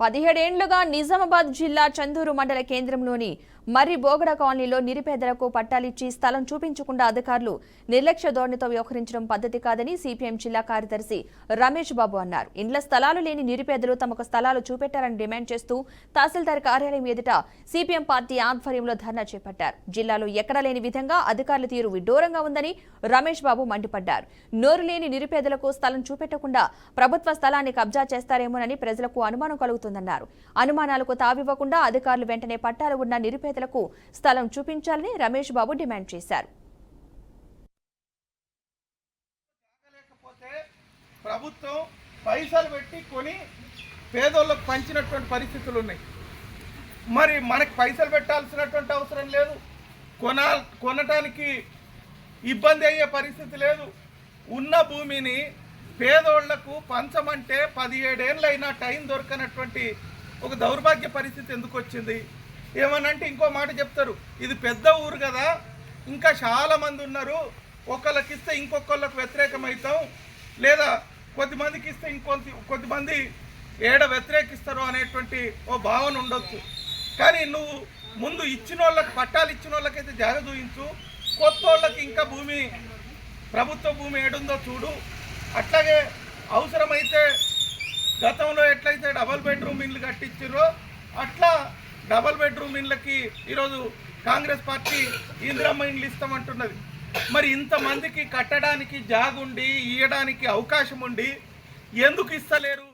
పదిహేడేండ్లుగా నిజామాబాద్ జిల్లా చందూరు మండల కేంద్రంలోని మర్రి బోగడ కాలనీలో నిరుపేదలకు పట్టాలిచ్చి స్థలం చూపించకుండా అధికారులు నిర్లక్ష్య ధోరణితో వ్యవహరించడం పద్ధతి కాదని సిపిఎం జిల్లా కార్యదర్శి రమేష్ బాబు అన్నారు. ఇండ్ల స్థలాలు లేని నిరుపేదలు తమకు స్థలాలు చూపెట్టారని డిమాండ్ చేస్తూ తహసీల్దార్ కార్యాలయం ఎదుట సిపిఎం పార్టీ ఆధ్వర్యంలో ధర్నా చేపట్టారు. జిల్లాలో ఎక్కడా లేని విధంగా అధికారుల తీరు విడ్డూరంగా ఉందని రమేష్ బాబు మండిపడ్డారు. నోరు లేని నిరుపేదలకు స్థలం చూపెట్టకుండా ప్రభుత్వ స్థలాన్ని కబ్జా చేస్తారేమోనని ప్రజలకు అనుమానం కలుగుతుందన్నారు అనుమానాలకు తావివ్వకుండా అధికారులు వెంటనే పట్టాలు ఉన్న నిరుపేదలకు స్థలం చూపించాలని రమేష్ బాబు డిమాండ్ చేశారు. ప్రభుత్వం పైసలు పెట్టి కొని పేదోళ్ళకు పంచినటువంటి పరిస్థితులు ఉన్నాయి. మరి మనకు పైసలు పెట్టాల్సినటువంటి అవసరం లేదు. కొనా కొనటానికి ఇబ్బంది అయ్యే పరిస్థితి లేదు. ఉన్న భూమిని పేదోళ్ళకు పంచమంటే పదిహేడేళ్ళైనా టైం దొరకనటువంటి ఒక దౌర్భాగ్య పరిస్థితి ఎందుకు వచ్చింది? ఏమనంటే ఇంకో మాట చెప్తారు ఇది పెద్ద ఊరు కదా ఇంకా చాలామంది ఉన్నారు ఒకళ్ళకి ఇస్తే ఇంకొకళ్ళకు వ్యతిరేకమవుతాం లేదా కొద్దిమందికి ఇస్తే ఇంకొంత కొద్దిమంది ఏడ వ్యతిరేకిస్తారు అనేటువంటి ఓ భావన ఉండొచ్చు. కానీ నువ్వు ముందు ఇచ్చిన వాళ్ళకి పట్టాలు ఇచ్చిన వాళ్ళకైతే జాగ చూయించు కొత్త వాళ్ళకి ఇంకా భూమి ప్రభుత్వ భూమి ఏడుందో చూడు అట్లాగే అవసరమైతే గతంలో ఎట్లయితే డబల్ బెడ్రూమ్ ఇండ్లు కట్టించారో అట్లా డబల్ బెడ్రూమ్ ఇండ్లకి ఈరోజు కాంగ్రెస్ పార్టీ ఇందిరమ్మ ఇండ్లు ఇస్తామంటున్నది. మరి ఇంతమందికి కట్టడానికి జాగుండి ఇయ్యడానికి అవకాశం ఉండి ఎందుకు ఇస్తలేరు?